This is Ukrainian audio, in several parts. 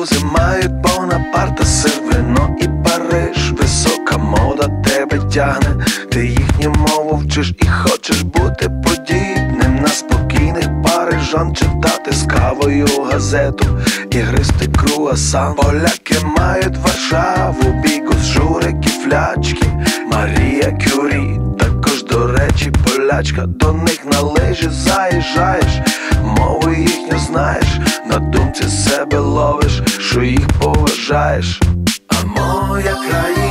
французи мають Бонапарта, сир, вино і Париж, висока мода тебе тягне, ти їхню мову вчиш і хочеш бути подібним. На спокійних парижан читати з кавою газету. І гристи круасан. Поляки мають Варшаву, бігус, журики, флячки, Марія Кюрі, також до речі, полячка, до них на лижі заїжджаєш, мову їхню знаєш, на думці себе ловиш, що їх поважаєш. А моя країна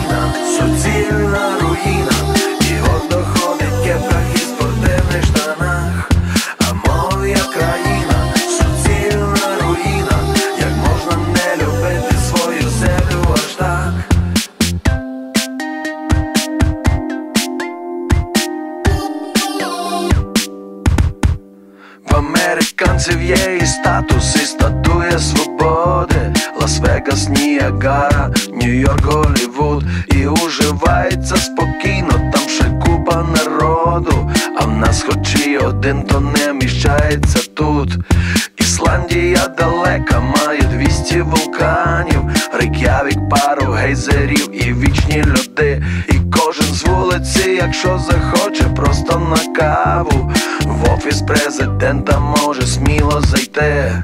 американців є і статус, і статуя свободи. Лас-Вегас, Ніагара, Нью-Йорк, Голлівуд. І уживається спокійно, там ще купа народу. А в нас хоч і один, то не вміщається тут. Ісландія далека, має 200 вулканів. Рейк'явік, пару гейзерів і вічні з вулиці, якщо захоче, просто на каву. В офіс президента може сміло зайти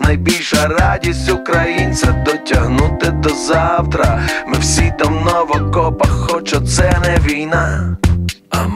Найбільша радість українця дотягнути до завтра. Ми всі давно в окопах, хоч оце не війна. А